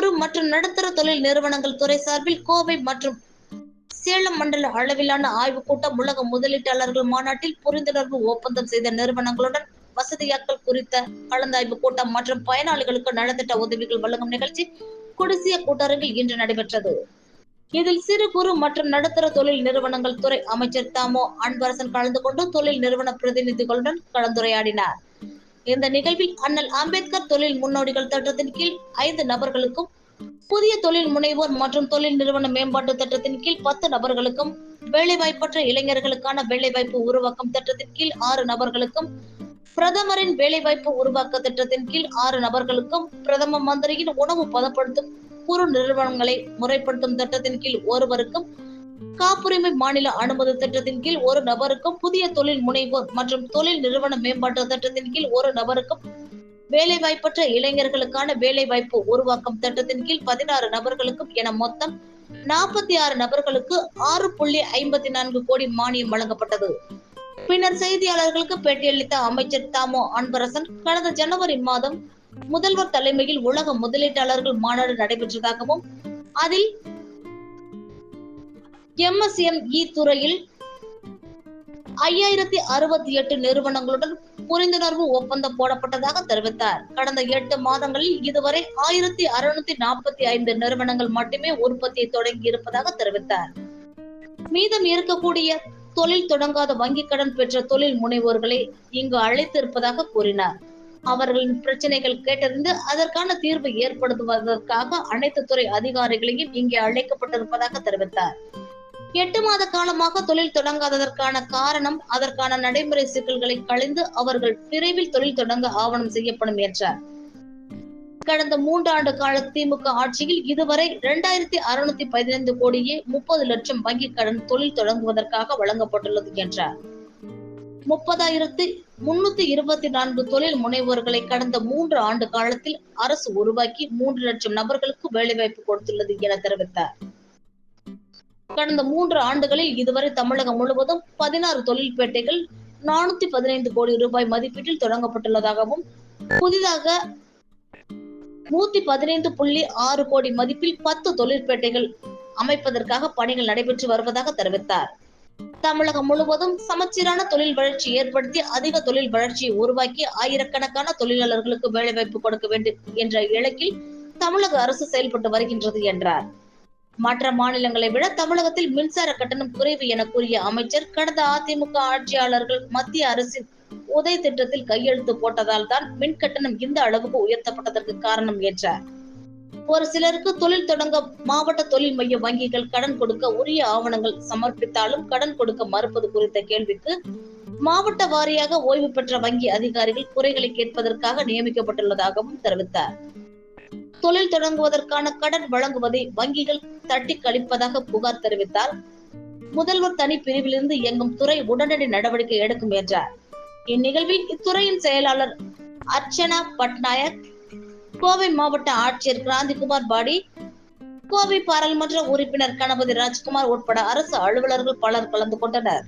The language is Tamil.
குறு மற்றும் நடுத்தர தொழில் நிறுவனங்கள் துறை சார்பில் கோவை மற்றும் சேலம் மண்டல அளவிலான ஆய்வுக் கூட்டம் உலக முதலீட்டாளர்கள் மாநாட்டில் புரிந்துணர்வு ஒப்பந்தம் செய்த நிறுவனங்களுடன் வசதியாக்கல் குறித்த கலந்தாய்வு கூட்டம் மற்றும் பயனாளிகளுக்கு நலத்திட்ட உதவிகள் வழங்கும் நிகழ்ச்சி குடிசிய கூட்டரங்கில் இன்று நடைபெற்றது. இதில் சிறு குறு மற்றும் நடுத்தர தொழில் நிறுவனங்கள் துறை அமைச்சர் தாமோ அன்பரசன் கலந்து கொண்டு தொழில் நிறுவன பிரதிநிதிகளுடன் கலந்துரையாடினார். இந்த நிகழ்வில் அண்ணல் அம்பேத்கர் தொழில் முன்னோடிகள் திட்டத்தின் கீழ் ஐந்து நபர்களுக்கும் புதிய தொழில் முனைவோர் மற்றும் தொழில் நிறுவன மேம்பாட்டு திட்டத்தின் கீழ் பத்து நபர்களுக்கும் வேலைவாய்ப்பற்ற இளைஞர்களுக்கான வேலைவாய்ப்பு உருவாக்கும் திட்டத்தின் கீழ் ஆறு நபர்களுக்கும் பிரதமரின் வேலைவாய்ப்பு உருவாக்க திட்டத்தின் கீழ் ஆறு நபர்களுக்கும் பிரதம மந்திரியின் உணவு பதப்படுத்தும் குறு நிறுவனங்களை முறைப்படுத்தும் திட்டத்தின் கீழ் ஒருவருக்கும் காப்புரிமை மாநில அனுமதி திட்டத்தின் கீழ் ஒரு நபருக்கும் புதிய தொழில் முனைவோர் மற்றும் தொழில் நிறுவன மேம்பாட்டு திட்டத்தின் கீழ் ஒரு நபருக்கும் வேலைவாய்ப்பற்ற இளைஞர்களுக்கான வேலைவாய்ப்பு உருவாக்கம் திட்டத்தின் கீழ் பதினாறு நபர்களுக்கும் என மொத்தம் நாற்பத்தி ஆறு நபர்களுக்கு ஆறு புள்ளி ஐம்பத்தி நான்கு கோடி மானியம் வழங்கப்பட்டது. பின்னர் செய்தியாளர்களுக்கு பேட்டியளித்த அமைச்சர் தாமோ அன்பரசன் கடந்த ஜனவரி மாதம் முதல்வர் தலைமையில் உலக முதலீட்டாளர்கள் மாநாடு நடைபெற்றதாகவும் அதில் எம்எஸ்எம்இ துறையில் ஐயாயிரத்தி அறுபத்தி எட்டு நிறுவனங்களுடன் புரிந்துணர்வு ஒப்பந்தம் போடப்பட்டதாக தெரிவித்தார். கடந்த எட்டு மாதங்களில் இதுவரை ஆயிரத்தி அறுநூத்தி நாற்பத்தி ஐந்து நிறுவனங்கள் மட்டுமே உற்பத்தியை தொடங்கி இருப்பதாக தெரிவித்தார். மீதம் இருக்கக்கூடிய தொழில் தொடங்காத வங்கிக் கடன் பெற்ற தொழில் முனைவோர்களை இங்கு அழைத்திருப்பதாக கூறினார். அவர்களின் பிரச்சனைகள் கேட்டறிந்து அதற்கான தீர்வு ஏற்படுத்துவதற்காக அனைத்து துறை அதிகாரிகளையும் இங்கே அழைக்கப்பட்டிருப்பதாக தெரிவித்தார். எட்டு மாத காலமாக தொழில் தொடங்காததற்கான காரணம் அதற்கான நடைமுறை சிக்கல்களை களைந்து அவர்கள் விரைவில் தொழில் தொடங்க ஆவணம் செய்யப்படும் என்றார். கடந்த மூன்றாண்டு கால திமுக ஆட்சியில் இதுவரை இரண்டாயிரத்தி அறுநூத்தி பதினைந்து கோடியே முப்பது லட்சம் வங்கி கடன் தொழில் தொடங்குவதற்காக வழங்கப்பட்டுள்ளது என்றார். முப்பதாயிரத்தி முன்னூத்தி இருபத்தி நான்கு தொழில் முனைவோர்களை கடந்த மூன்று ஆண்டு காலத்தில் அரசு உருவாக்கி மூன்று லட்சம் நபர்களுக்கு வேலைவாய்ப்பு கொடுத்துள்ளது என தெரிவித்தார். கடந்த மூன்று ஆண்டுகளில் இதுவரை தமிழகம் முழுவதும் பதினாறு தொழில்பேட்டைகள் நானூத்தி பதினைந்து கோடி ரூபாய் மதிப்பீட்டில் தொடங்கப்பட்டுள்ளதாகவும் புதிதாக நூத்தி பதினைந்து புள்ளி ஆறு கோடி மதிப்பில் பத்து தொழிற்பேட்டைகள் அமைப்பதற்காக பணிகள் நடைபெற்று வருவதாக தெரிவித்தார். தமிழகம் முழுவதும் சமச்சீரான தொழில் வளர்ச்சி ஏற்படுத்தி அதிக தொழில் வளர்ச்சியை உருவாக்கி ஆயிரக்கணக்கான தொழிலாளர்களுக்கு வேலைவாய்ப்பு கொடுக்க வேண்டும் என்ற இலக்கில் தமிழக அரசு செயல்பட்டு வருகின்றது என்றார். மற்ற மாநிலங்களை விட தமிழகத்தில் மின்சார கட்டணம் குறைவு என கூறிய அமைச்சர் கடந்த அதிமுக ஆட்சியாளர்கள் மத்திய அரசின் உதய திட்டத்தில் கையெழுத்து போட்டதால் தான் மின் கட்டணம் இந்த அளவுக்கு உயர்த்தப்பட்டதற்கு காரணம் என்றார் ஒரு சிலருக்கு தொழில் தொடங்க மாவட்ட தொழில் மைய வங்கிகள் கடன் கொடுக்க உரிய ஆவணங்கள் சமர்ப்பித்தாலும் கடன் கொடுக்க மறுப்பது குறித்த கேள்விக்கு மாவட்ட வாரியாக ஓய்வு பெற்ற வங்கி அதிகாரிகள் குறைகளை கேட்பதற்காக நியமிக்கப்பட்டுள்ளதாகவும் தெரிவித்தார். தொழில் தொடங்குவதற்கான கடன் வழங்குவதை வங்கிகள் தட்டி கழிப்பதாக புகார் தெரிவித்தார். முதல்வர் தனி பிரிவிலிருந்து இயங்கும் துறை உடனடி நடவடிக்கை எடுக்கும் என்றார். இந்நிகழ்வில் இத்துறையின் செயலாளர் அர்ச்சனா பட்நாயக் கோவை மாவட்ட ஆட்சியர் கிராந்திகுமார் பாடி கோவை பாராளுமன்ற உறுப்பினர் கணபதி ராஜ்குமார் உட்பட அரசு அலுவலர்கள் பலர் கலந்து கொண்டனர்.